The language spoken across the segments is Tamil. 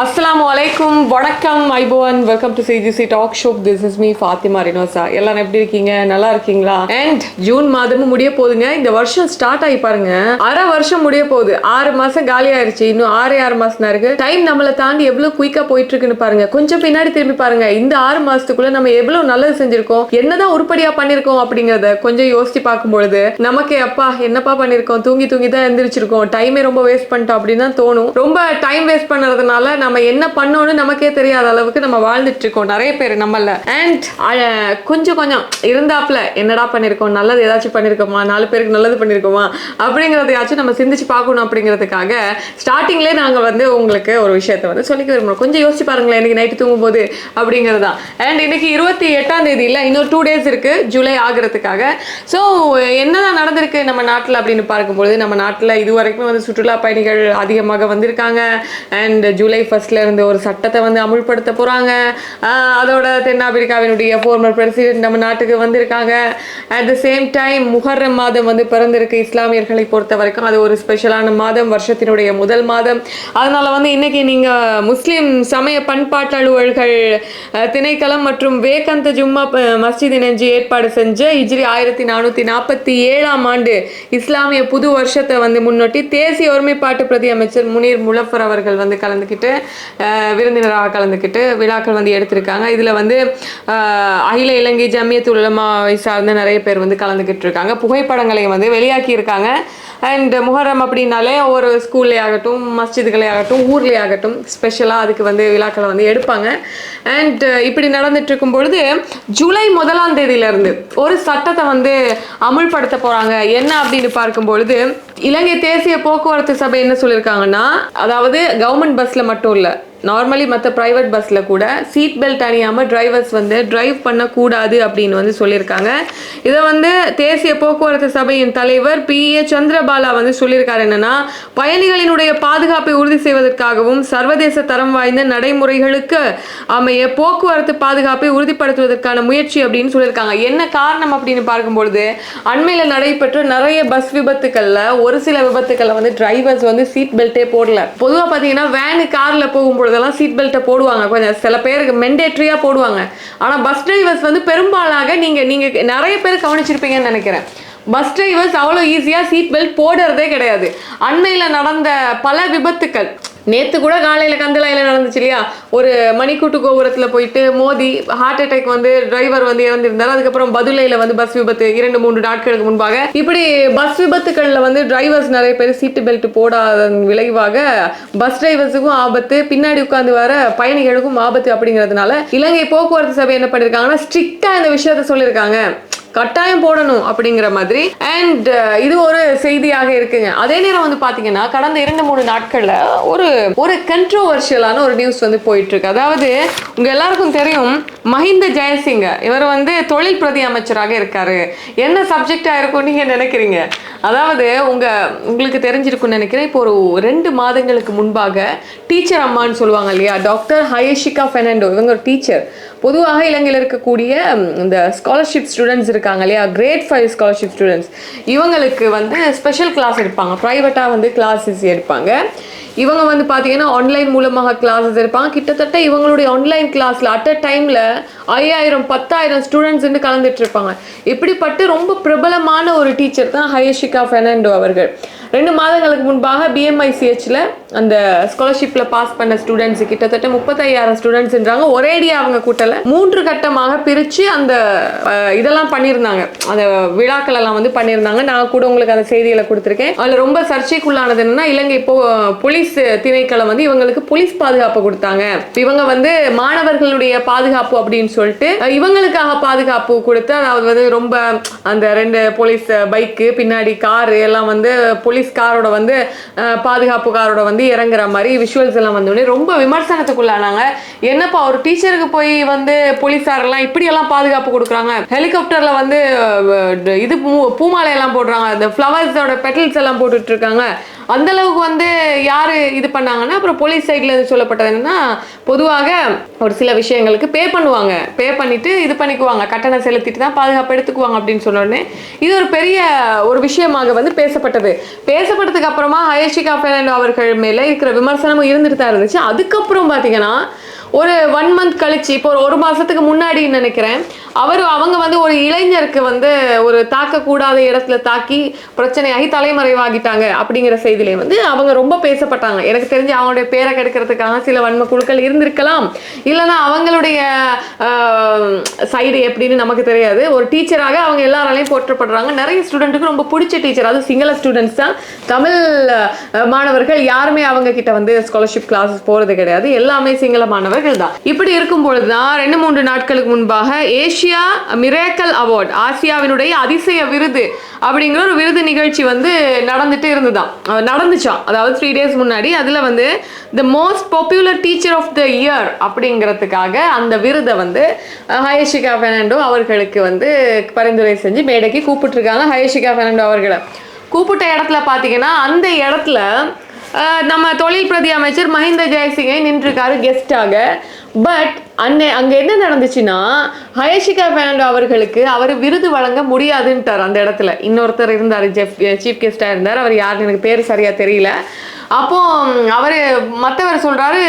அஸ்லாம் வலைக்கும் வணக்கம் iPhone welcome to CGC talk show this is me Fathima Rinosa எல்லாரும் எப்படி இருக்கீங்க? நல்லா இருக்கீங்களா? அண்ட் ஜூன் மாதமும் முடிய போகுதுங்க. இந்த வருஷம் ஸ்டார்ட் ஆகி பாருங்க. அரை வருஷம் முடிய போகுது. ஆறு மாசம் காலி ஆயிருச்சு. இன்னும் ஆறே ஆறு மாசம் தான் இருக்கு. டைம் நம்மளை தாண்டி எவ்வளவு குயிக்கா போயிட்டு இருக்குன்னு பாருங்க. கொஞ்சம் பின்னாடி திரும்பி பாருங்க. இந்த ஆறு மாசத்துக்குள்ள நம்ம எவ்வளவு நல்லது செஞ்சிருக்கோம்? என்னதான் உருப்படியா பண்ணிருக்கோம் அப்படிங்கறத கொஞ்சம் யோசிச்சு பார்க்கும் பொழுது நமக்கு அப்பா என்னப்பா பண்ணிருக்கோம்? தூங்கி தூங்கி தான் எந்திரிச்சிருக்கோம். டைமே ரொம்ப வேஸ்ட் பண்ணிட்டோம் அப்படின்னு தான் தோணும். ரொம்ப டைம் வேஸ்ட் பண்ணுறதுனால நம்ம என்ன பண்ணோம்னு நமக்கே தெரியாத அளவுக்கு நம்ம வாழ்ந்துட்டு இருக்கோம். நிறைய பேர் நம்மள. அண்ட் கொஞ்சம் கொஞ்சம் இருந்தாப்ல என்னடா பண்ணிருக்கோம்? நல்லது ஏதாச்சும் பண்ணிருக்கோமா? நாலு பேருக்கு நல்லது பண்ணிருக்கோமா? அப்படிங்கறதையாச்சும் நம்ம சிந்திச்சு பார்க்கணும் அப்படிங்கிறதுக்காக ஸ்டார்டிங்லேயே நாங்கள் வந்து உங்களுக்கு ஒரு விஷயத்தை வந்து சொல்லிக்க விரும்புறோம். கொஞ்சம் யோசிச்சு பாருங்களேன் இன்னைக்கு நைட்டு தூங்கும்போது அப்படிங்கிறது. தான் அண்ட் இன்னைக்கு இருபத்தி எட்டாம் தேதி இல்லை இன்னொரு டூ டேஸ் இருக்கு ஜூலை ஆகிறதுக்காக. ஸோ என்னதான் நடந்திருக்கு நம்ம நாட்டில் அப்படின்னு பார்க்கும்பொழுது நம்ம நாட்டில் இது வரைக்கும் வந்து சுற்றுலா பயணிகள் அதிகமாக வந்திருக்காங்க. அண்ட் ஜூலை ஃபர்ஸ்ட்ல இருந்து ஒரு சட்டத்தை வந்து அமுல்படுத்த போறாங்க. அதோட தென்னாப்பிரிக்காவினுடைய ஃபோர்மர் பிரசிடென்ட் நம்ம நாட்டுக்கு வந்திருக்காங்க. At the same time Muharram மாதம் வந்து பிறந்திருக்கு இஸ்லாமியர்களை பொறுத்த வரைக்கும். அது ஒரு ஸ்பெஷலான மாதம் வருஷத்தினுடைய முதல் மாதம். அதனால வந்து இன்னைக்கு நீங்க முஸ்லீம் சமய பண்பாட்டு அலுவல்கள் திணைக்களம் மற்றும் வேகந்த ஜும்மா மஸ்ஜித் இணைஞ்சு ஏற்பாடு செஞ்ச இஜ்ரி ஆயிரத்தி நானூத்தி நாற்பத்தி ஏழாம் ஆண்டு இஸ்லாமிய புது வருஷத்தை வந்து முன்னொட்டி தேசிய ஒருமைப்பாட்டு பிரதி அமைச்சர் முனீர் முலஃபர் அவர்கள் வந்து கலந்துக்கிட்டு விருந்தினராக கலந்துக்கிட்டு விழாக்கள் வந்து எடுத்திருக்காங்க. இதில் வந்து அகில இலங்கை ஜமியத்துல் உலமாவை சார்ந்த நிறைய பேர் வந்து கலந்துக்கிட்டு இருக்காங்க. புகைப்படங்களை வந்து வெளியாக்கி இருக்காங்க. அண்ட் முஹர்ரம் அப்படின்னாலே ஒரு ஸ்கூல்லே ஆகட்டும் மஸ்ஜிதுகளே ஆகட்டும் ஊர்லேயே ஆகட்டும் ஸ்பெஷலாக அதுக்கு வந்து விழாக்களை வந்து எடுப்பாங்க. அண்ட் இப்படி நடந்துட்டு இருக்கும் பொழுது ஜூலை முதலாம் தேதியிலேருந்து ஒரு சட்டத்தை வந்து அமுல்படுத்த போகிறாங்க என்ன அப்படின்னு பார்க்கும் பொழுது இலங்கை தேசிய போக்குவரத்து சபை என்ன சொல்லியிருக்காங்கன்னா அதாவது கவர்மெண்ட் பஸ்ஸில் மட்டும் இல்லை நார்மலி மற்ற ப்ரைவேட் பஸ்ஸில் கூட சீட் பெல்ட் அணியாமல் டிரைவர்ஸ் வந்து டிரைவ் பண்ணக்கூடாது அப்படின்னு வந்து சொல்லியிருக்காங்க. இதை வந்து தேசிய போக்குவரத்து சபையின் தலைவர் பி. ஏ. சந்திரபாலா வந்து சொல்லியிருக்காரு என்னன்னா பயணிகளினுடைய பாதுகாப்பை உறுதி செய்வதற்காகவும் சர்வதேச தரம் வாய்ந்த நடைமுறைகளுக்கு அமைய போக்குவரத்து பாதுகாப்பை உறுதிப்படுத்துவதற்கான முயற்சி அப்படின்னு சொல்லியிருக்காங்க. என்ன காரணம் அப்படின்னு பார்க்கும்பொழுது அண்மையில் நடைபெற்ற நிறைய பஸ் விபத்துக்களில் ஒரு சில விபத்துக்களில் வந்து டிரைவர்ஸ் வந்து சீட் பெல்ட்டே போடல. பொதுவாக பார்த்தீங்கன்னா வேனு காரில் போகிறதெல்லாம் சீட் பெல்ட்டை போடுவாங்க. கொஞ்சம் சில பேருக்கு மெண்டேட்ரியாக போடுவாங்க. ஆனால் பஸ் டிரைவர்ஸ் வந்து பெரும்பாலாக நீங்கள் நீங்கள் நிறைய பேர் கவனிச்சிருப்பீங்கன்னு நினைக்கிறேன். பஸ் டிரைவர்ஸ் அவ்வளோ ஈஸியாக சீட் பெல்ட் போடுறதே கிடையாது. அண்மையில் நடந்த பல விபத்துக்கள். நேத்து கூட காலையில கந்தலாயில நடந்துச்சு இல்லையா? ஒரு மணிக்கூட்டு கோபுரத்துல போயிட்டு மோதி ஹார்ட் அட்டாக் வந்து டிரைவர் வந்து இறந்திருந்தார். அதுக்கப்புறம் பதுளையில வந்து பஸ் விபத்து இரண்டு மூன்று நாட்களுக்கு முன்பாக. இப்படி பஸ் விபத்துக்கள்ல வந்து டிரைவர்ஸ் நிறைய பேர் சீட்டு பெல்ட் போடாதன் விளைவாக பஸ் டிரைவர்ஸுக்கும் ஆபத்து. பின்னாடி உட்கார்ந்து வர பயணிகளுக்கும் ஆபத்து அப்படிங்கிறதுனால இலங்கை போக்குவரத்து சபை என்ன பண்ணிருக்காங்கன்னா ஸ்ட்ரிக்டா இந்த விஷயத்த சொல்லியிருக்காங்க. கட்டாயம் போடணும் அப்படிங்கிற மாதிரி. அண்ட் uh, இது ஒரு செய்தியாக இருக்குங்க. அதே நேரம் வந்து பாத்தீங்கன்னா கடந்த இரண்டு மூணு நாட்கள்ல ஒரு ஒரு கண்ட்ரோவர்ஷியலான ஒரு நியூஸ் வந்து போயிட்டு இருக்கு அதாவது உங்க எல்லாருக்கும் தெரியும் மஹிந்த ஜெயசிங்க. இவர் வந்து தொழில் பிரதி அமைச்சராக இருக்காரு. என்ன சப்ஜெக்டா இருக்கும் நீங்க நினைக்கிறீங்க? அதாவது உங்க உங்களுக்கு தெரிஞ்சிருக்கும்னு நினைக்கிறேன். இப்போ ஒரு ரெண்டு மாதங்களுக்கு முன்பாக டீச்சர் அம்மான்னு சொல்லுவாங்க இல்லையா? டாக்டர் ஹயஷிகா ஃபெர்னாண்டோ இவங்க ஒரு டீச்சர் பொதுவாக இலங்கையில் இருக்கக்கூடிய இந்த ஸ்காலர்ஷிப் ஸ்டூடெண்ட்ஸ் இருக்காங்க இல்லையா? கிரேட் ஃபைவ் ஸ்காலர்ஷிப் ஸ்டூடெண்ட்ஸ் இவங்களுக்கு வந்து ஸ்பெஷல் கிளாஸ் எடுப்பாங்க. ப்ரைவேட்டாக வந்து கிளாஸஸ் எடுப்பாங்க. இவங்க வந்து பார்த்தீங்கன்னா ஆன்லைன் மூலமாக கிளாஸஸ் எடுப்பாங்க. கிட்டத்தட்ட இவங்களுடைய ஆன்லைன் கிளாஸில் அட் அ டைமில் ஐயாயிரம் பத்தாயிரம் ஸ்டூடெண்ட்ஸ் வந்து கலந்துட்டு இருப்பாங்க. இப்படிப்பட்டு ரொம்ப பிரபலமான ஒரு டீச்சர் தான் ஹயஷிகா ஃபெர்னாண்டோ அவர்கள். ரெண்டு மாதங்களுக்கு முன்பாக பிஎம்ஐசிஹெச்சில் அந்த ஸ்காலர்ஷிப்பில் பாஸ் பண்ண ஸ்டூடெண்ட்ஸ் கிட்டத்தட்ட முப்பத்தையாயிரம் ஸ்டூடெண்ட்ஸ்ன்றாங்க ஒரேடியாக அவங்க கூட்டல மூன்று கட்டமாக பிரித்து அந்த இதெல்லாம் பண்ணியிருந்தாங்க. அந்த விழாக்கள் எல்லாம் வந்து பண்ணியிருந்தாங்க. நான் கூட உங்களுக்கு அந்த செய்திகளை கொடுத்துருக்கேன். அதில் ரொம்ப சர்ச்சைக்குள்ளானது என்னன்னா இலங்கை இப்போ போலீஸ் திணைக்களம் வந்து இவங்களுக்கு போலீஸ் பாதுகாப்பு கொடுத்தாங்க. இவங்க வந்து மாணவர்களுடைய பாதுகாப்பு அப்படின்னு சொல்லிட்டு இவங்களுக்காக பாதுகாப்பு கொடுத்து அதாவது வந்து ரொம்ப அந்த ரெண்டு போலீஸ் பைக்கு பின்னாடி காரு எல்லாம் வந்து போலீஸ் காரோட வந்து பாதுகாப்பு காரோட வந்து இறங்குற மாதிரி விஷுவல்ஸ் எல்லாம் வந்தோடனே ரொம்ப விமர்சனத்துக்குள்ளானாங்க. என்னப்பா ஒரு டீச்சருக்கு போய் வந்து போலீஸாரெல்லாம் இப்படி எல்லாம் பாதுகாப்பு கொடுக்குறாங்க? ஹெலிகாப்டர்ல வந்து இது பூ- பூமாலை எல்லாம் போடுறாங்க. அந்த ஃப்ளவர்ஸோட பெட்டல்ஸ் எல்லாம் போட்டுட்டு இருக்காங்க. அந்த அளவுக்கு வந்து யார் இது பண்ணாங்கன்னா அப்புறம் போலீஸ் சைடில் சொல்லப்பட்டது என்னன்னா பொதுவாக ஒரு சில விஷயங்களுக்கு பே பண்ணுவாங்க. பே பண்ணிட்டு இது பண்ணிக்குவாங்க. கட்டணம் செலுத்திட்டு தான் பாதுகாப்பு எடுத்துக்குவாங்க அப்படின்னு சொன்னோடனே இது ஒரு பெரிய ஒரு விஷயமாக வந்து பேசப்பட்டது. பேசப்பட்டதுக்கு அப்புறமா ஹயஷிகா பெர்னாண்டோ அவர்கள் மேலே இருக்கிற விமர்சனமும் இருந்துட்டு தான் இருந்துச்சு. அதுக்கப்புறம் பார்த்தீங்கன்னா ஒரு ஒன் மந்த் கழிச்சு இப்போ ஒரு ஒரு மாசத்துக்கு முன்னாடி நினைக்கிறேன் அவர் அவங்க வந்து ஒரு இளைஞருக்கு வந்து ஒரு தாக்கக்கூடாத இடத்துல தாக்கி பிரச்சனையாகி தலைமறைவாகிட்டாங்க அப்படிங்கிற செய்தியிலே வந்து அவங்க ரொம்ப பேசப்பட்டாங்க. எனக்கு தெரிஞ்சு அவங்களுடைய பேரை கெடுக்கிறதுக்காக சில வன்ம குழுக்கள் இருந்திருக்கலாம். இல்லைன்னா அவங்களுடைய சைடு எப்படின்னு நமக்கு தெரியாது. ஒரு டீச்சராக அவங்க எல்லாராலையும் போற்றப்படுறாங்க. நிறைய ஸ்டூடெண்ட்டுக்கு ரொம்ப பிடிச்ச டீச்சர். அது சிங்கள ஸ்டூடெண்ட்ஸ் தான். தமிழ் மாணவர்கள் யாருமே அவங்க கிட்ட வந்து ஸ்காலர்ஷிப் கிளாஸஸ் போகிறது கிடையாது. எல்லாமே சிங்கள மாணவர். அவர்கள் தான் இப்படி இருக்கும் பொழுதுதான் ரெண்டு மூன்று நாட்களுக்கு முன்பாக ஏசியா மிரேக்கல் அவார்ட் ஆசியாவினுடைய அதிசய விருது அப்படிங்கிற ஒரு விருது நிகழ்ச்சி வந்து நடந்துட்டு இருந்துதான் நடந்துச்சான் அதாவது த்ரீ டேஸ் முன்னாடி அதில் வந்து the most popular teacher of the year அப்படிங்கிறதுக்காக அந்த விருதை வந்து அஹ், ஹயஷிகா பெர்னாண்டோ அவர்களுக்கு வந்து பரிந்துரை செஞ்சு மேடைக்கு கூப்பிட்டுருக்காங்க ஹயஷிகா பெர்னாண்டோ அவர்களை. கூப்பிட்ட இடத்துல பார்த்தீங்கன்னா அந்த இடத்துல நம்ம தொழில் பிரதி அமைச்சர் மஹிந்த ஜெயசிங்கை நின்றுருக்காரு கெஸ்டாக பட் அன்னை அங்கே என்ன நடந்துச்சுன்னா ஹயஷிகா பெர்னாண்டோ அவர்களுக்கு அவர் விருது வழங்க முடியாதுன்ட்டார் அந்த இடத்துல. இன்னொருத்தர் இருந்தார் ஜெஃப் சீஃப் கெஸ்டாக இருந்தார். அவர் யாருன்னு எனக்கு பேர் சரியாக தெரியல. அப்போ அவர் மற்றவர் சொல்கிறாரு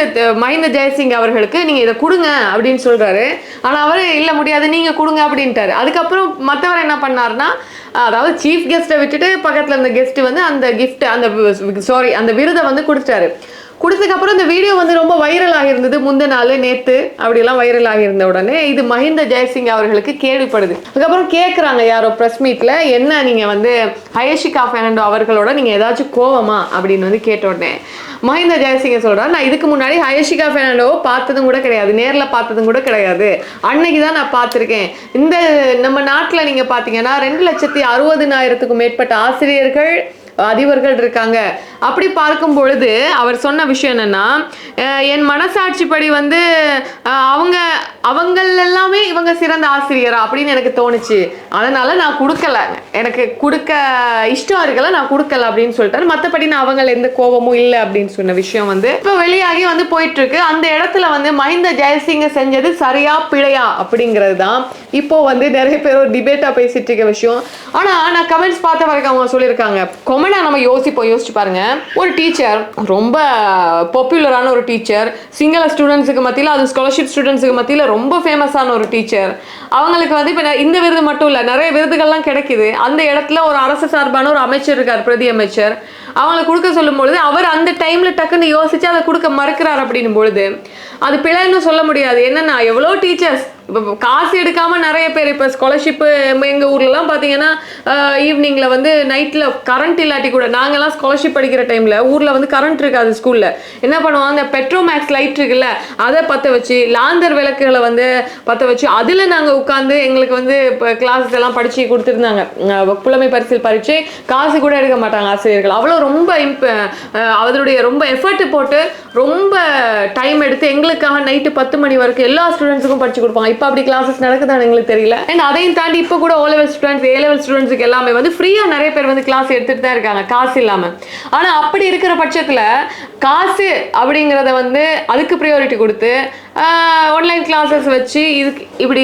மஹிந்த ஜெயசிங் அவர்களுக்கு நீங்கள் இதை கொடுங்க அப்படின்னு சொல்கிறாரு ஆனால் அவர் இல்லை முடியாது நீங்கள் கொடுங்க அப்படின்ட்டாரு. அதுக்கப்புறம் மற்றவர் என்ன பண்ணாருன்னா அதாவது சீஃப் கெஸ்ட்டை விட்டுட்டு பக்கத்தில் இருந்த கெஸ்ட்டு வந்து அந்த கிஃப்ட் அந்த சாரி அந்த விருதை வந்து கொடுத்துட்டாரு. கொடுத்ததுக்கு அப்புறம் இந்த வீடியோ வந்து ரொம்ப வைரல் ஆகியிருந்தது முந்த நாள் நேத்து. அப்படிலாம் வைரல் ஆகியிருந்த உடனே இது மஹிந்த ஜெயசிங் அவர்களுக்கு கேள்விப்படுது. அதுக்கப்புறம் கேட்குறாங்க யாரோ ப்ரெஸ் மீட்ல என்ன நீங்க வந்து ஹயஷிகா ஃபெர்னாண்டோ அவர்களோட நீங்க ஏதாச்சும் கோவமா? அப்படின்னு வந்து கேட்ட உடனே மஹிந்த ஜெயசிங்க சொல்றாரு நான் இதுக்கு முன்னாடி ஹயஷிகா பெர்னாண்டோவை பார்த்ததும் கூட கிடையாது நேரில் பார்த்ததும் கூட கிடையாது. அன்னைக்கு தான் நான் பார்த்துருக்கேன். இந்த நம்ம நாட்டில் நீங்க பார்த்தீங்கன்னா ரெண்டு லட்சத்தி அறுபதினாயிரத்துக்கும் மேற்பட்ட ஆசிரியர்கள் அதிபர்கள் இருக்காங்க. அப்படி பார்க்கும் பொழுது அவர் சொன்ன விஷயம் என்னன்னா என் மனசாட்சிப்படி வந்து அவங்க அவங்கள் எல்லாமே இவங்க சிறந்த ஆசிரியரா அப்படின்னு எனக்கு தோணுச்சு. அதனால நான் கொடுக்கல. எனக்கு கொடுக்க இஷ்டம் இருக்கல நான் கொடுக்கல அப்படின்னு சொல்லிட்டாரு. மற்றபடி நான் அவங்கள எந்த கோபமும் இல்லை அப்படின்னு சொன்ன விஷயம் வந்து இப்போ வெளியாகி வந்து போயிட்டு இருக்கு அந்த இடத்துல வந்து மஹிந்த ஜெயசிங்க செஞ்சது சரியா பிழையா அப்படிங்கிறது தான் இப்போ வந்து நிறைய பேர் ஒரு டிபேட்டா பேசிட்டு இருக்க விஷயம். ஆனா நான் கமெண்ட்ஸ் பார்த்த வரைக்கும் அவங்க சொல்லியிருக்காங்க கொமனா நம்ம யோசிப்போம் யோசிச்சு பாருங்க. ஒரு டீச்சர் ரொம்ப பாப்புலரான ஒரு டீச்சர் சிங்கள ஸ்டூடெண்ட்ஸுக்கு மத்தியில் அது ஸ்காலர்ஷிப் ஸ்டூடெண்ட்ஸுக்கு மத்தியில் ரொம்ப ஃபேமஸான ஒரு டீச்சர் அவங்களுக்கு வந்து இப்போ இந்த விருது மட்டும் இல்லை நிறைய விருதுகள்லாம் கிடைக்குது. அந்த இடத்துல ஒரு அரசு சார்பான ஒரு அமைச்சர் இருக்கார் பிரதி அமைச்சர். அவங்களுக்கு கொடுக்க சொல்லும் பொழுது அவர் அந்த டைமில் டக்குன்னு யோசிச்சு அதை கொடுக்க மறுக்கிறார் அப்படின்னும் பொழுது அது பிழைன்னு சொல்ல முடியாது. என்னன்னா எவ்வளோ டீச்சர்ஸ் இப்போ காசு எடுக்காமல் நிறைய பேர் இப்போ ஸ்காலர்ஷிப்பு எங்கள் ஊர்லலாம் பார்த்தீங்கன்னா ஈவினிங்கில் வந்து நைட்டில் கரண்ட் இல்லாட்டி கூட நாங்கள்லாம் ஸ்காலர்ஷிப் படிக்கிற டைமில் ஊரில் வந்து கரண்ட் இருக்காது ஸ்கூலில் என்ன பண்ணுவோம் அந்த பெட்ரோமேக்ஸ் லைட் இருக்குல்ல அதை பற்ற வச்சு லாந்தர் விளக்குகளை வந்து பற்ற வச்சு அதில் நாங்கள் உட்காந்து எங்களுக்கு வந்து இப்போ கிளாஸஸ் எல்லாம் படித்து கொடுத்துருந்தாங்க. புலமை பரிசில் பரீட்சை காசு கூட எடுக்க மாட்டாங்க ஆசிரியர்கள். அவ்வளோ ரொம்ப இம்ப அதனுடைய ரொம்ப எஃபர்ட் போட்டு ரொம்ப டைம் எடுத்து எங்களுக்காக நைட்டு பத்து மணி வரைக்கும் எல்லா ஸ்டூடெண்ட்ஸுக்கும் படிச்சு கொடுப்பாங்க. இப்போ அப்படி கிளாஸஸ் நடக்குதான்னு எங்களுக்கு தெரியல. அண்ட் அதையும் தாண்டி இப்போ கூட O level students A level ஸ்டூடெண்ட்ஸுக்கு எல்லாமே வந்து ஃப்ரீயாக நிறைய பேர் வந்து கிளாஸ் எடுத்துட்டு தான் இருக்காங்க. காசு இல்லாமல் ஆனால் அப்படி இருக்கிற பட்சத்தில் காசு அப்படிங்கிறத வந்து அதுக்கு ப்ரியாரிட்டி கொடுத்து ஆன்லைன் கிளாஸஸ் வச்சு இதுக்கு இப்படி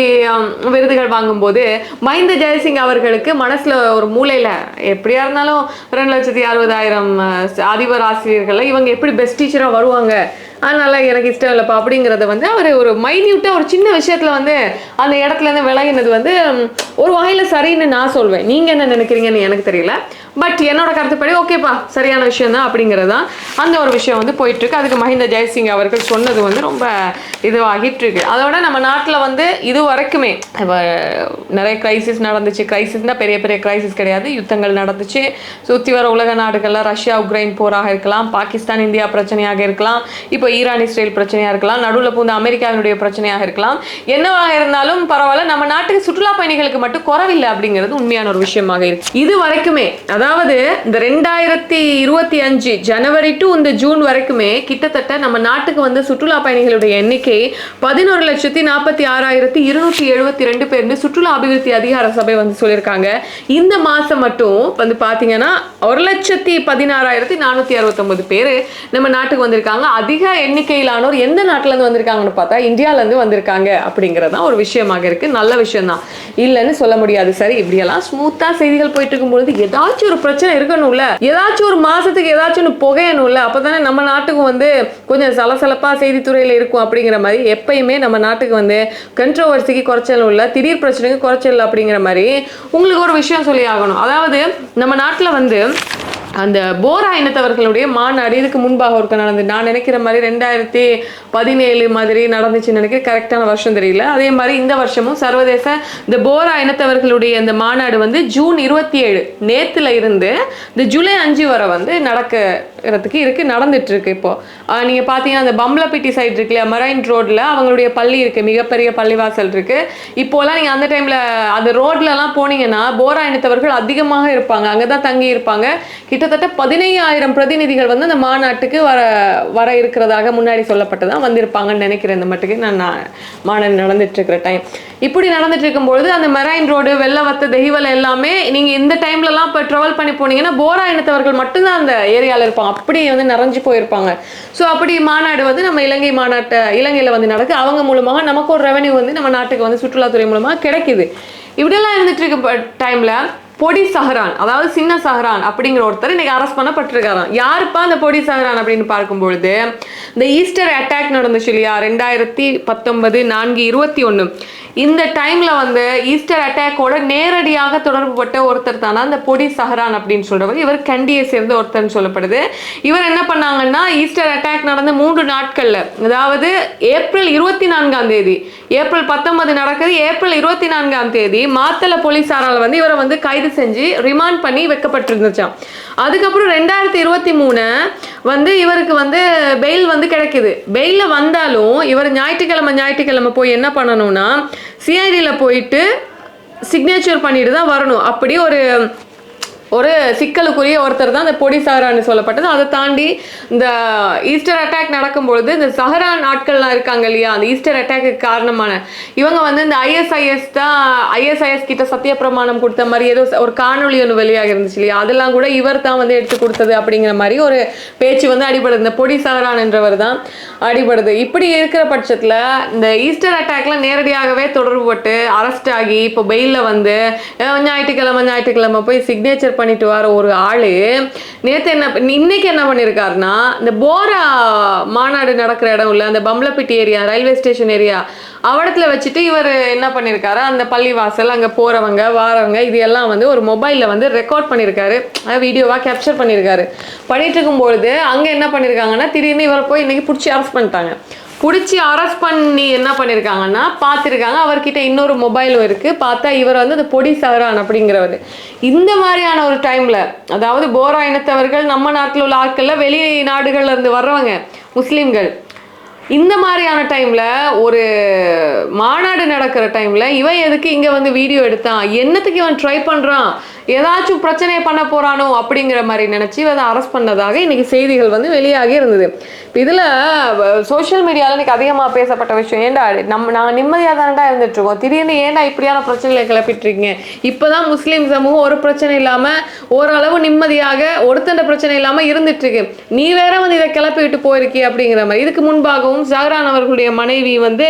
விருதுகள் வாங்கும்போது மஹிந்த ஜெயசிங் அவர்களுக்கு மனசில் ஒரு மூலையில் எப்படியா இருந்தாலும் ரெண்டு லட்சத்தி அறுபதாயிரம் அதிபர் ஆசிரியர்களை இவங்க எப்படி பெஸ்ட் டீச்சராக வருவாங்க அதனால எனக்கு இஷ்டம் இல்லைப்பா அப்படிங்கிறத வந்து அவர் ஒரு மைன்யூட்டாக ஒரு சின்ன விஷயத்துல வந்து அந்த இடத்துல இருந்து விலகினது வந்து ஒரு வகையில் சரின்னு நான் சொல்வேன். நீங்கள் என்ன நினைக்கிறீங்கன்னு எனக்கு தெரியல. பட் என்னோட கருத்துப்படி ஓகேப்பா சரியான விஷயம் தான் அப்படிங்கிறது தான் அந்த ஒரு விஷயம் வந்து போயிட்டுருக்கு. அதுக்கு மஹிந்த ஜெயசிங் அவர்கள் சொன்னது வந்து ரொம்ப இதுவாகிட்டு இருக்கு அதோட நம்ம நாட்டில் வந்து இது வரைக்குமே நிறைய கிரைசிஸ் நடந்துச்சு. கிரைசிஸ்னால் பெரிய பெரிய கிரைசிஸ் கிடையாது. யுத்தங்கள் நடந்துச்சு. சுற்றி வர உலக நாடுகளில் ரஷ்யா உக்ரைன் போராக இருக்கலாம். பாகிஸ்தான் இந்தியா பிரச்சனையாக இருக்கலாம். இப்போ ஈரான் இஸ்ரேல் பிரச்சனையாக இருக்கலாம். நடுவில் பூந்த அமெரிக்காவினுடைய பிரச்சனையாக இருக்கலாம். என்னவாக இருந்தாலும் பரவாயில்ல. நம்ம நாட்டுக்கு சுற்றுலா பயணிகளுக்கு மட்டும் குறவில்லை அப்படிங்கிறது உண்மையான ஒரு விஷயமாக இருக்கு. இது வரைக்குமே அதான் அதாவது இந்த ரெண்டாயிரத்தி இருபத்தி அஞ்சு ஜனவரி டு இந்த ஜூன் வரைக்குமே கிட்டத்தட்ட நம்ம நாட்டுக்கு வந்து சுற்றுலா பயணிகளுடைய எண்ணிக்கை பதினோரு லட்சத்தி நாற்பத்தி ஆறாயிரத்தி இருநூற்றி எழுபத்தி ரெண்டு பேர்னு சுற்றுலா அபிவிருத்தி அதிகார சபை வந்து சொல்லியிருக்காங்க. இந்த மாதம் மட்டும் வந்து பார்த்தீங்கன்னா ஒரு லட்சத்தி பதினாறாயிரத்தி நானூத்தி அறுபத்தொன்பது பேர் நம்ம நாட்டுக்கு வந்திருக்காங்க. அதிக எண்ணிக்கையிலானோர் எந்த நாட்டிலேருந்து வந்திருக்காங்கன்னு பார்த்தா இந்தியாவிலேருந்து வந்திருக்காங்க அப்படிங்கிறது தான் ஒரு விஷயமாக இருக்குது நல்ல விஷயம் தான் இல்லைன்னு சொல்ல முடியாது. சரி இப்படியெல்லாம் ஸ்மூத்தாக செய்திகள் போயிட்டு இருக்கும்பொழுது ஏதாச்சும் ஒரு பிரச்சனை இருக்கணும்ல? ஏதாச்சும் ஒரு மாசத்துக்கு ஏதாச்சும் ஒன்று புகையணும்ல? அப்பதானே நம்ம நாட்டுக்கும் வந்து கொஞ்சம் சலசலப்பா செய்தித்துறையில இருக்கும் அப்படிங்கிற மாதிரி எப்பயுமே நம்ம நாட்டுக்கு வந்து கண்ட்ரோவர்சிக்கு குறைச்சல் இல்லை திடீர் பிரச்சனைக்கு குறைச்சல் அப்படிங்கிற மாதிரி உங்களுக்கு ஒரு விஷயம் சொல்லி ஆகணும். அதாவது நம்ம நாட்டுல வந்து அந்த போரா இனத்தவர்களுடைய மாநாடு இதுக்கு முன்பாக ஒருக்க நடந்தது. நான் நினைக்கிற மாதிரி ரெண்டாயிரத்தி பதினேழு மாதிரி நடந்துச்சுன்னு நினைக்கிறேன். கரெக்டான வருஷம் தெரியல. அதே மாதிரி இந்த வருஷமும் சர்வதேச இந்த போரா இனத்தவர்களுடைய அந்த மாநாடு வந்து ஜூன் இருபத்தி ஏழு. நேத்துல இருந்து இந்த ஜூலை அஞ்சு வரை வந்து நடக்க நடக்கிறதுக்கு இருக்கு நடந்துட்டு இருக்கு இப்போ. பார்த்தீங்கன்னா நீங்க பாத்தீங்கன்னா அந்த பம்ளப்பிட்டி சைடு இருக்கு இல்லையா? மரைன் ரோட்ல அவங்களுடைய பள்ளி இருக்கு மிகப்பெரிய பள்ளிவாசல் இருக்கு. இப்போலாம் நீங்க அந்த டைம்ல அந்த ரோட்ல எல்லாம் போனீங்கன்னா போரா இனத்தவர்கள் அதிகமாக இருப்பாங்க. அங்கதான் தங்கி இருப்பாங்க. கிட்டத்தட்ட பதினையாயிரம் பிரதிநிதிகள் வந்து அந்த மாநாட்டுக்கு வர வர இருக்கிறதாக முன்னாடி சொல்லப்பட்டதான் வந்திருப்பாங்கன்னு நினைக்கிறேன். இந்த மட்டுக்கு நான் நான் மாநாடு நடந்துட்டு இருக்கிற டைம் இப்படி நடந்துட்டு இருக்கும்பொழுது அந்த மெரைன் ரோடு வெள்ளவத்து தெய்வலை எல்லாமே நீங்கள் இந்த டைம்லலாம் இப்போ ட்ராவல் பண்ணி போனீங்கன்னா போரா இனத்தவர்கள் மட்டும்தான் அந்த ஏரியாவில் இருப்பாங்க. அப்படி வந்து நிறைஞ்சு போயிருப்பாங்க. ஸோ அப்படி மாநாடு வந்து நம்ம இலங்கை மாநாட்டை இலங்கையில் வந்து நடக்கு. அவங்க மூலமாக நமக்கு ஒரு ரெவன்யூ வந்து நம்ம நாட்டுக்கு வந்து சுற்றுலாத்துறை மூலமாக கிடைக்குது. இப்படியெல்லாம் இருந்துட்டு இருக்க டைமில் பொடி சஹரான் அதாவது சின்ன சஹரான் அப்படிங்கிற ஒருத்தர் இன்னைக்கு அரெஸ்ட் பண்ணப்பட்டிருக்காராம். யாருப்பா அந்த பொடி சஹரான் அப்படின்னு பார்க்கும்பொழுது இந்த ஈஸ்டர் அட்டாக் நடந்துச்சு இல்லையா? ரெண்டாயிரத்தி பத்தொன்பது நான்கு இருபத்தி ஒன்று இந்த டைமில் வந்து ஈஸ்டர் அட்டாக்கோட நேரடியாக தொடர்புபட்ட ஒருத்தர் தானா? அந்த பொடி சஹரான் அப்படின்னு சொல்கிறவர் இவர் கண்டியை சேர்ந்த ஒருத்தர்னு சொல்லப்படுது. இவர் என்ன பண்ணாங்கன்னா ஈஸ்டர் அட்டாக் நடந்த மூன்று நாட்களில் அதாவது ஏப்ரல் இருபத்தி நான்காம் தேதி ஏப்ரல் பத்தொன்பது நடக்குது ஏப்ரல் இருபத்தி நான்காம் தேதி மாத்தள போலீஸாரால் வந்து இவரை வந்து கைது செஞ்சு ரிமாண்ட் பண்ணி வைக்கப்பட்டிருந்துச்சான் அதுக்கப்புறம் ரெண்டாயிரத்தி இருபத்தி மூணு வந்து இவருக்கு வந்து பெயில் வந்து கிடைக்குது. பெயிலில் வந்தாலும் இவர் ஞாயிற்றுக்கிழமை ஞாயிற்றுக்கிழமை போய் என்ன பண்ணணும்னா சிஐடியில் போயிட்டு சிக்னேச்சர் பண்ணிட்டு தான் வரணும். அப்படி ஒரு ஒரு சிக்கலுக்குரிய ஒருத்தர் தான் இந்த பொடி சஹரான்னு சொல்லப்பட்டது. அதை தாண்டி இந்த ஈஸ்டர் அட்டாக் நடக்கும்பொழுது இந்த சஹரான் ஆட்கள்லாம் இருக்காங்க இல்லையா? அந்த ஈஸ்டர் அட்டாக்கு காரணமான இவங்க வந்து இந்த ஐஎஸ்ஐஎஸ் தான் ஐஎஸ்ஐஎஸ் கிட்ட சத்திய பிரமாணம் கொடுத்த மாதிரி ஏதோ ஒரு காணொளி ஒன்று வெளியாக இருந்துச்சு இல்லையா? அதெல்லாம் கூட இவர் தான் வந்து எடுத்து கொடுத்தது அப்படிங்கிற மாதிரி ஒரு பேச்சு வந்து அடிபடுது. இந்த பொடி சஹரான் என்றவர் தான் அடிபடுது. இப்படி இருக்கிற பட்சத்தில் இந்த ஈஸ்டர் அட்டாக்ல நேரடியாகவே தொடர்புபட்டு அரெஸ்ட் ஆகி இப்போ பெயிலில் வந்து ஞாயிற்றுக்கிழமை ஞாயிற்றுக்கிழமை போய் சிக்னேச்சர் பண்ணிட்டு வர ஒரு ஆளு நேற்று என்ன இன்னைக்கு என்ன பண்ணியிருக்காருன்னா இந்த போரா மாநாடு நடக்கிற இடம் இல்லை அந்த Bambalapitiya area railway station area அவடத்துல வச்சுட்டு இவர் என்ன பண்ணியிருக்காரு அந்த பள்ளிவாசல் அங்கே போகிறவங்க வாரவங்க இது எல்லாம் வந்து ஒரு மொபைலில் வந்து ரெக்கார்ட் பண்ணியிருக்காரு வீடியோவாக கேப்சர் பண்ணியிருக்காரு பண்ணிட்டு இருக்கும்பொழுது அங்கே என்ன பண்ணியிருக்காங்கன்னா திடீர்னு இவரை போய் இன்னைக்கு பிடிச்சி அரெஸ்ட் பண்ணிட்டாங்க. பிடிச்சி அரெஸ்ட் பண்ணி என்ன பண்ணியிருக்காங்கன்னா பார்த்துருக்காங்க. அவர்கிட்ட இன்னொரு மொபைலும் இருக்குது பார்த்தா இவர் வந்து அந்த பொடி சஹரான் அப்படிங்கிறவர். இந்த மாதிரியான ஒரு டைமில் அதாவது போரா இனத்தவர்கள் நம்ம நாட்டில் உள்ள ஆட்கள்ல வெளி நாடுகள்ல இருந்து வர்றவங்க முஸ்லீம்கள் இந்த மாதிரியான டைமில் ஒரு மாநாடு நடக்கிற டைமில் இவன் எதுக்கு இங்கே வந்து வீடியோ எடுத்தான்? என்னத்துக்கு இவன் ட்ரை பண்ணுறான் ஏதாச்சும் பிரச்சனையை பண்ண போறானோ அப்படிங்கிற மாதிரி நினைச்சு அதை அரெஸ்ட் பண்ணதாக இன்னைக்கு செய்திகள் வந்து வெளியாகி இருந்தது. இதில் இதுல சோஷியல் மீடியால இன்னைக்கு அதிகமா பேசப்பட்ட விஷயம் ஏண்டா நம்ம நாங்க நிம்மதியா தானடா இருந்துட்டு இருக்கோம். திடீர்னு ஏன்டா இப்படியான பிரச்சனைகளை கிளப்பிட்டு இருக்கீங்க இப்பதான் முஸ்லீம் சமூகம் ஒரு பிரச்சனை இல்லாம ஓரளவு நிம்மதியாக ஒருத்தண்ட பிரச்சனை இல்லாம இருந்துட்டு இருக்கு நீ வேற வந்து இதை கிளப்பி விட்டு போயிருக்கி அப்படிங்கிற மாதிரி. இதுக்கு முன்பாகவும் ஜஹரான் அவர்களுடைய மனைவி வந்து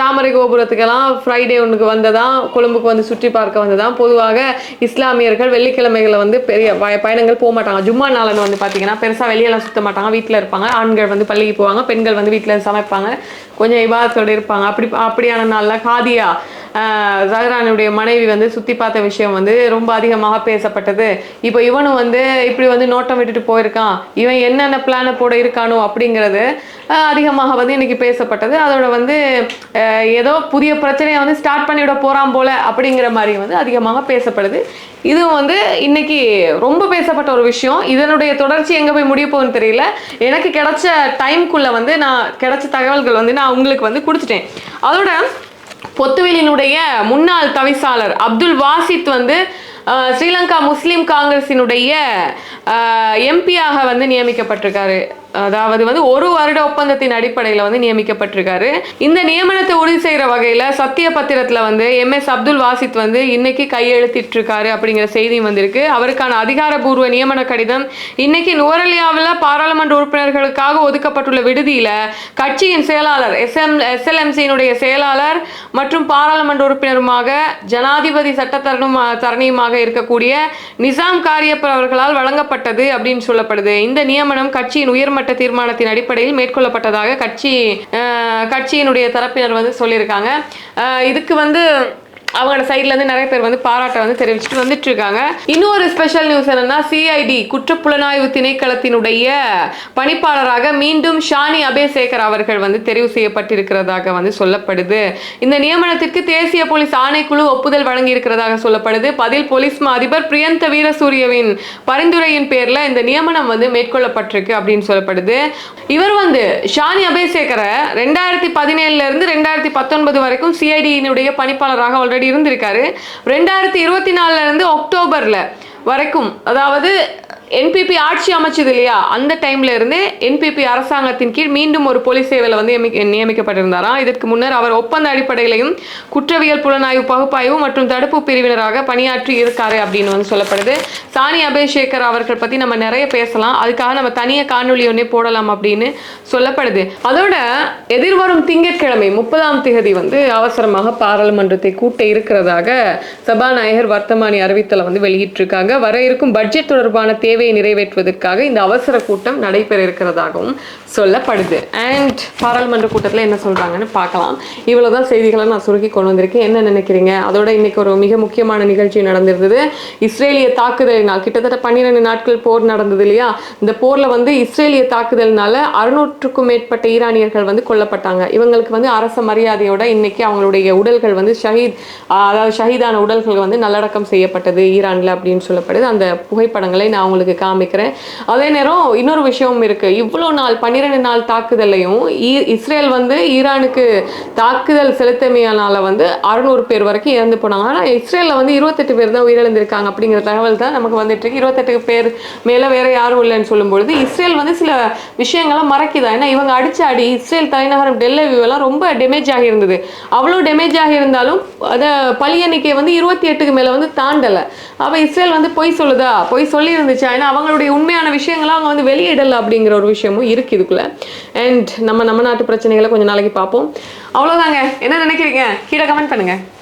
தாமரை கோபுரத்துக்கெல்லாம் ஃப்ரைடே ஒன்றுக்கு வந்ததான் கொழும்புக்கு வந்து சுற்றி பார்க்க வந்து தான் பொதுவாக இஸ்லாமியர்கள் வெள்ளிக்கிழமைகளை வந்து பெரிய பயணங்கள் போக மாட்டாங்க. ஜும்மா நாளன் வந்து பார்த்தீங்கன்னா பெருசாக வெளியெல்லாம் சுத்த மாட்டாங்க. வீட்டில் இருப்பாங்க. ஆண்கள் வந்து பள்ளிக்கு போவாங்க. பெண்கள் வந்து வீட்டில் சமைப்பாங்க. கொஞ்சம் இபாதத்தோடு இருப்பாங்க. அப்படி அப்படியான நாளில் காதியா ஜஹரானுடைய மனைவி வந்து சுற்றி பார்த்த விஷயம் வந்து ரொம்ப அதிகமாக பேசப்பட்டது. இப்போ இவனும் வந்து இப்படி வந்து நோட்டம் விட்டுட்டு போயிருக்கான். இவன் என்னென்ன பிளானை போட இருக்கானோ அப்படிங்கிறது அதிகமாக வந்து இன்னைக்கு பேசப்பட்டது. அதோட வந்து ஏதோ புதிய பிரச்சனையை வந்து ஸ்டார்ட் பண்ணிவிட போகிறான் போல அப்படிங்கிற மாதிரி வந்து அதிகமாக பேசப்படுது. இதுவும் வந்து இன்னைக்கு ரொம்ப பேசப்பட்ட ஒரு விஷயம். இதனுடைய தொடர்ச்சி எங்கே போய் முடிய போகுதுன்னு தெரியல. எனக்கு கிடைச்ச டைம்குள்ளே வந்து நான் கிடைச்ச தகவல்கள் வந்து நான் உங்களுக்கு வந்து கொடுத்துட்டேன். அதோட பொத்துவேலினுடைய முன்னாள் தவிசாளர் அப்துல் வாசித் வந்து ஸ்ரீலங்கா முஸ்லீம் காங்கிரசினுடைய எம்பியாக வந்து நியமிக்கப்பட்டிருக்காரு. அதாவது வந்து ஒரு வருட ஒப்பந்தத்தின் அடிப்படையில் வந்து நியமிக்கப்பட்டிருக்காரு. இந்த நியமனத்தை உறுதி செய்கிற வகையில் சத்திய பத்திரத்தில் வந்து எம்எஸ் அப்துல் வாசித் வந்து இன்னைக்கு கையெழுத்திட்டு இருக்காரு அப்படிங்கிற செய்தி வந்திருக்கு. அவருக்கான அதிகாரப்பூர்வ நியமன கடிதம் இன்னைக்கு நுவரலியாவில் பாராளுமன்ற உறுப்பினர்களுக்காக ஒதுக்கப்பட்டுள்ள விடுதியில் கட்சியின் செயலாளர் எஸ்எம் எஸ்எல்எம்சியினுடைய செயலாளர் மற்றும் பாராளுமன்ற உறுப்பினருமாக ஜனாதிபதி சட்டத்தரணும் தரணியுமாக இருக்கக்கூடிய நிசாம் காரியப்பர் அவர்களால் வழங்கப்பட்டது அப்படின்னு சொல்லப்படுது. இந்த நியமனம் கட்சியின் உயர்மட்ட தீர்மானத்தின் அடிப்படையில் மேற்கொள்ளப்பட்டதாக கட்சி கட்சியினுடைய தரப்பினர் வந்து சொல்லியிருக்காங்க. இதுக்கு வந்து அவங்களோட சைட்லேருந்து நிறைய பேர் வந்து பாராட்ட வந்து தெரிவிச்சுட்டு வந்துட்டு இருக்காங்க இன்னொரு ஸ்பெஷல் நியூஸ் என்னன்னா சிஐடி குற்றப்புலனாய்வு திணைக்களத்தினுடைய பணிப்பாளராக மீண்டும் ஷானி அபேசேகர் அவர்கள் வந்து தெரிவு செய்யப்பட்டிருக்கிறதாக வந்து சொல்லப்படுது. இந்த நியமனத்திற்கு தேசிய போலீஸ் ஆணைக்குழு ஒப்புதல் வழங்கி இருக்கிறதாக சொல்லப்படுது. பதில் போலீஸ் அதிபர் பிரியந்த வீரசூரியவின் பரிந்துரையின் பேரில் இந்த நியமனம் வந்து மேற்கொள்ளப்பட்டிருக்கு அப்படின்னு சொல்லப்படுது. இவர் வந்து ஷானி அபேசேகரை ரெண்டாயிரத்தி பதினேழுல இருந்து ரெண்டாயிரத்தி பத்தொன்பது வரைக்கும் சிஐடியினுடைய பணிப்பாளராக ஆல்ரெடி இருந்திருக்காரு. ரெண்டாயிரத்தி இருபத்தி நாலுல இருந்து அக்டோபர்ல வரைக்கும் அதாவது என்பிபி ஆட்சி அமைச்சது இல்லையா? அந்த டைம்ல இருந்து என்பிபி அரசாங்கத்தின் கீழ் மீண்டும் ஒரு போலீஸ் சேவையில் வந்து நியமி- நியமிக்கப்பட்டிருந்தாராம் இதற்கு முன்னர் அவர் ஒப்பந்த அடிப்படையிலையும் குற்றவியல் புலனாய்வு பகுப்பாய்வு மற்றும் தடுப்பு பிரிவினராக பணியாற்றி இருக்காரு அப்படின்னு வந்து சொல்லப்படுது. சாணி அபேஷேகர் அவர்கள் பத்தி நம்ம நிறைய பேசலாம். அதுக்காக நம்ம தனியாக காணொலி ஒன்றே போடலாம் அப்படின்னு சொல்லப்படுது. அதோட எதிர்வரும் திங்கட்கிழமை முப்பதாம் தேதி வந்து அவசரமாக பாராளுமன்றத்தை கூட்ட இருக்கிறதாக சபாநாயகர் வர்த்தமானி அறிவித்தலை வந்து வெளியிட்டிருக்காங்க. வர இருக்கும் பட்ஜெட் தொடர்பான தேவை தேவையை நிறைவேற்றுவதற்காக இந்த அவசர கூட்டம் நடைபெற இருக்கிறதாகவும் சொல்லப்படுது. அண்ட் பாராளுமன்ற கூட்டத்தில் என்ன சொல்றாங்கன்னு பார்க்கலாம். இவ்வளவுதான் செய்திகளை நான் சுருக்கி கொண்டு வந்திருக்கேன். என்ன நினைக்கிறீங்க? அதோட இன்னைக்கு ஒரு மிக முக்கியமான நிகழ்ச்சி நடந்திருந்தது. இஸ்ரேலிய தாக்குதலினால் கிட்டத்தட்ட பன்னிரெண்டு நாட்கள் போர் நடந்தது இல்லையா? இந்த போர்ல வந்து இஸ்ரேலிய தாக்குதல்னால அறுநூற்றுக்கும் மேற்பட்ட ஈரானியர்கள் வந்து கொல்லப்பட்டாங்க. இவங்களுக்கு வந்து அரச மரியாதையோட இன்னைக்கு அவங்களுடைய உடல்கள் வந்து ஷஹீத் அதாவது ஷஹீதான உடல்கள் வந்து நல்லடக்கம் செய்யப்பட்டது ஈரானில் அப்படின்னு சொல்லப்படுது. அந்த புகைப்படங்களை நான் உங்களுக்கு காமிக்கிறேன். அதே நேரம் இன்னொரு விஷயம் இருக்கு. இவ்வளோ நாள் பன்னிரெண்டு நாள் தாக்குதலையும் இஸ்ரேல் வந்து ஈரானுக்கு தாக்குதல் செலுத்தமையானால வந்து அறுநூறு பேர் வரைக்கும் இறந்து போனாங்க. ஆனால் இஸ்ரேலில் வந்து இருபத்தெட்டு பேர் தான் உயிரிழந்திருக்காங்க அப்படிங்கிற தகவல் தான் நமக்கு வந்துட்டு இருக்கு. இருபத்தெட்டு பேர் மேலே வேற யாரும் இல்லைன்னு சொல்லும்பொழுது இஸ்ரேல் வந்து சில விஷயங்களை மறைக்குதா? ஏன்னா இவங்க அடிச்ச அடி இஸ்ரேல் தலைநகரம் டெல்லவியூ எல்லாம் ரொம்ப டேமேஜ் ஆகியிருந்தது அவ்வளோ டேமேஜ் ஆகியிருந்தாலும் அதை பழி எண்ணிக்கை வந்து இருபத்தி எட்டுக்கு மேலே வந்து தாண்டலை. அப்போ இஸ்ரேல் வந்து பொய் சொல்லுதா? பொய் சொல்லி இருந்துச்சு ஏன்னா அவங்களுடைய உண்மையான விஷயங்களை அவங்க வந்து வெளியிடலை அப்படிங்கிற ஒரு விஷயமும் இருக்கு இதுக்குள்ள. அண்ட் நம்ம நம்ம நாட்டு பிரச்சனைகளை கொஞ்சம் நாளைக்கு பார்ப்போம். அவ்வளோதாங்க என்ன நினைக்கிறீங்க? கீழே கமெண்ட் பண்ணுங்க.